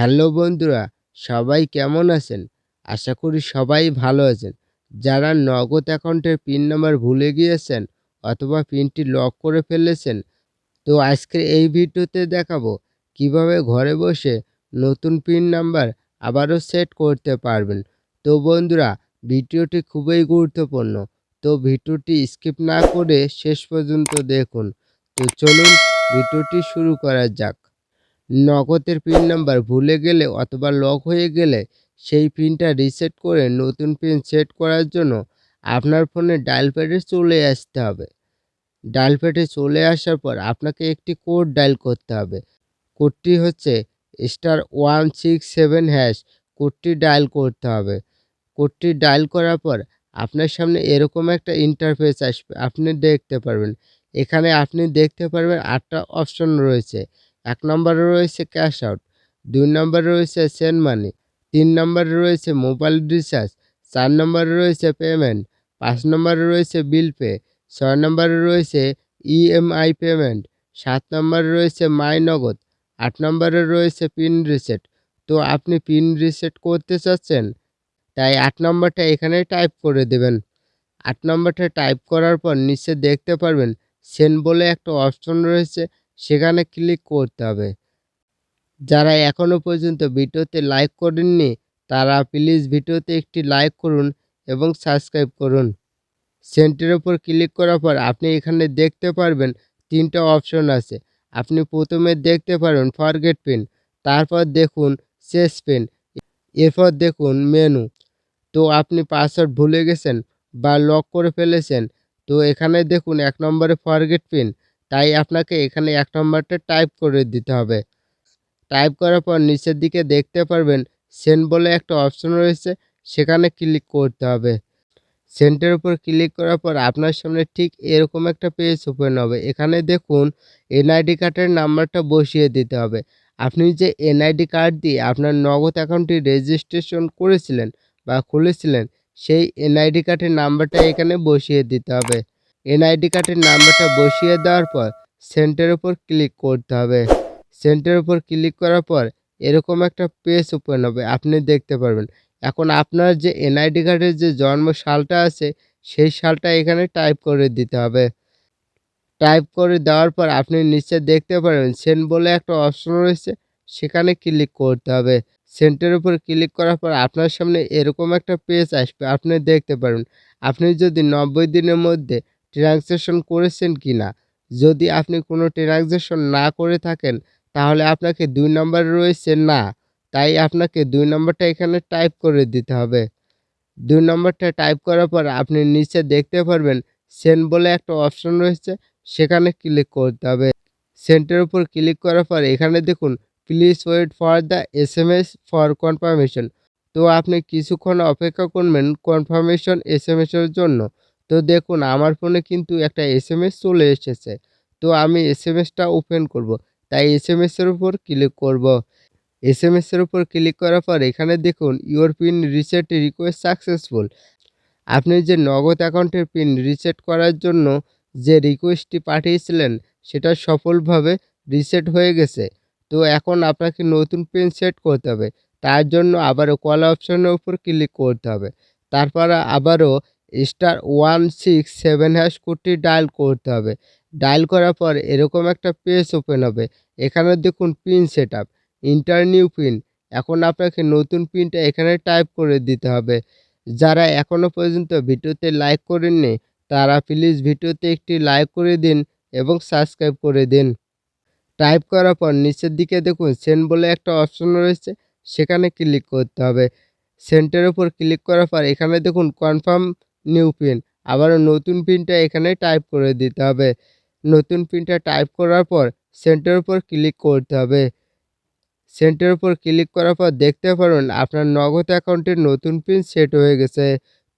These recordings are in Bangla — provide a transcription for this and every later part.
হ্যালো বন্ধুরা, সবাই কেমন আছেন? আশা করি সবাই ভালো আছেন। যারা নগদ অ্যাকাউন্টের পিন নাম্বার ভুলে গিয়েছেন অথবা পিনটি লক করে ফেলেছেন, তো আজকের এই ভিডিওতে দেখাবো কীভাবে ঘরে বসে নতুন পিন নাম্বার আবারও সেট করতে পারবেন। তো বন্ধুরা, ভিডিওটি খুবই গুরুত্বপূর্ণ, তো ভিডিওটি স্কিপ না করে শেষ পর্যন্ত দেখুন। তো চলুন ভিডিওটি শুরু করা যাক। নগদের পিন নাম্বার ভুলে গেলে অথবা লক হয়ে গেলে সেই পিনটা রিসেট করে নতুন পিন সেট করার জন্য আপনার ফোনে ডায়াল প্যাডে চলে আসতে হবে। ডায়াল প্যাডে চলে আসার পর আপনাকে একটি কোড ডায়াল করতে হবে। কোডটি হচ্ছে star one six seven hash কোডটি ডায়াল করতে হবে। কোডটি ডায়াল করার পর আপনার সামনে এরকম একটা ইন্টারফেস আসবে, আপনি দেখতে পারবেন। এখানে আপনি দেখতে পারবেন আটটা অপশন রয়েছে। এক নম্বরে রয়েছে ক্যাশ আউট, দুই নম্বরে রয়েছে সেন্ড মানি, তিন নম্বরে রয়েছে মোবাইল রিচার্জ, চার নম্বরে রয়েছে পেমেন্ট, পাঁচ নম্বরে রয়েছে বিল পে, ছয় নম্বরে রয়েছে ইএমআই পেমেন্ট, সাত নম্বরে রয়েছে মাই নগদ, আট নম্বরে রয়েছে পিন রিসেট। তো আপনি পিন রিসেট করতে চাচ্ছেন, তাই আট নম্বরটা এখানে টাইপ করে দেবেন। আট নম্বরটা টাইপ করার পর নিচে দেখতে পারবেন, সেন্ড বলে একটা অপশন রয়েছে সেখানে ক্লিক করতে হবে। যারা এখনও পর্যন্ত ভিডিওতে লাইক করেননি, তারা প্লিজ ভিডিওতে একটি লাইক করুন এবং সাবস্ক্রাইব করুন। সেন্টের ওপর ক্লিক করার পর আপনি এখানে দেখতে পারবেন তিনটা অপশন আছে। আপনি প্রথমে দেখতে পারবেন ফরগেট পিন তারপর দেখুন শেষ পিন এরপর দেখুন মেনু তো আপনি পাসওয়ার্ড ভুলে গেছেন বা লক করে ফেলেছেন, তো এখানে দেখুন এক নম্বরে ফরগেট পিন তাই আপনাকে এখানে এক নম্বরটা টাইপ করে দিতে হবে। টাইপ করার পর নিচের দিকে দেখতে পারবেন সেন্ড বলে একটা অপশন রয়েছে, সেখানে ক্লিক করতে হবে। সেন্টের উপর ক্লিক করার পর আপনার সামনে ঠিক এরকম একটা পেজ ওপেন হবে। এখানে দেখুন এনআইডি কার্ডের নাম্বারটা বসিয়ে দিতে হবে। আপনি যে এনআইডি কার্ড দিয়ে আপনার নগদ অ্যাকাউন্টটি রেজিস্ট্রেশন করেছিলেন বা খুলেছিলেন, সেই এনআইডি কার্ডের নাম্বারটা এখানে বসিয়ে দিতে হবে। এনআইডি কার্ডের নাম্বারটা বসিয়ে দেওয়ার পর সেন্টের উপর ক্লিক করতে হবে। সেন্টের উপর ক্লিক করার পর এরকম একটা পেজ ওপেন হবে, আপনি দেখতে পারবেন। এখন আপনার যে এনআইডি কার্ডের যে জন্ম সালটা আছে, সেই সালটা এখানে টাইপ করে দিতে হবে। টাইপ করে দেওয়ার পর আপনি নিচে দেখতে পারবেন সেন্ট বলে একটা অপশন রয়েছে, সেখানে ক্লিক করতে হবে। সেন্টের উপর ক্লিক করার পর আপনার সামনে এরকম একটা পেজ আসবে, আপনি দেখতে পারবেন। আপনি যদি নব্বই দিনের মধ্যে ট্রানজ্যাকশন করেছেন কি না? যদি আপনি কোনো ট্রানজ্যাকশন না করে থাকেন, তাহলে আপনাকে দুই নম্বর রয়েছে না। তাই আপনাকে দুই নম্বরটা এখানে টাইপ করে দিতে হবে। দুই নম্বরটা টাইপ করার পর আপনি নিচে দেখতে পারবেন সেন্ড বলে একটা অপশন রয়েছে, সেখানে ক্লিক করতে হবে। সেন্টের উপর ক্লিক করার পর এখানে দেখুন, please wait for the S M S for confirmation. তো আপনি কিছুক্ষণ অপেক্ষা করবেন কনফার্মেশন এস এম এসের জন্য। তো দেখুন, আমার ফোনে কিন্তু একটা এস এম এস চলে এসেছে। তো আমি এস এম এসটা ওপেন করব। তাই এস এম এসের উপর ক্লিক করব। এস এম এসের উপর ক্লিক করার পর এখানে দেখুন your pin reset request successful. আপনি যে নগদ অ্যাকাউন্টের পিন রিসেট করার জন্য যে রিকোয়েস্টটি পাঠিয়েছিলেন, সেটা সফলভাবে রিসেট হয়ে গেছে। তো এখন আপনাকে নতুন পিন সেট করতে হবে। তার জন্য আবারও কল অপশনের উপর ক্লিক করতে হবে। তারপর আবারও star one six seven hash কোডটি ডায়াল করতে হবে। ডায়াল করার পর এরকম একটা পেজ ওপেন হবে। এখানে দেখুন pin set up enter new pin এখন আপনাকে নতুন পিনটা এখানে টাইপ করে দিতে হবে। যারা এখনও পর্যন্ত ভিডিওতে লাইক করেননি, তারা প্লিজ ভিডিওতে একটি লাইক করে দিন এবং সাবস্ক্রাইব করে দিন। টাইপ করার পর নিচের দিকে দেখুন সেন্ড বলে একটা অপশন রয়েছে, সেখানে ক্লিক করতে হবে। সেন্টের উপর ক্লিক করার পর এখানে দেখুন কনফার্ম নিউ পিন আবারও নতুন পিনটা এখানে টাইপ করে দিতে হবে। নতুন পিনটা টাইপ করার পর সেন্টের উপর ক্লিক করতে হবে। সেন্টের উপর ক্লিক করার পর দেখতে পারবেন আপনার নগদ অ্যাকাউন্টের নতুন পিন সেট হয়ে গেছে।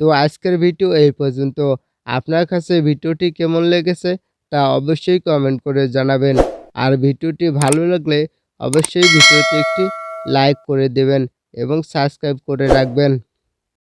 তো আজকের ভিডিও এই পর্যন্ত। আপনার কাছে ভিডিওটি কেমন লেগেছে তা অবশ্যই কমেন্ট করে জানাবেন। আর ভিডিওটি ভালো লাগলে অবশ্যই ভিডিওটি একটি লাইক করে দেবেন এবং সাবস্ক্রাইব করে রাখবেন।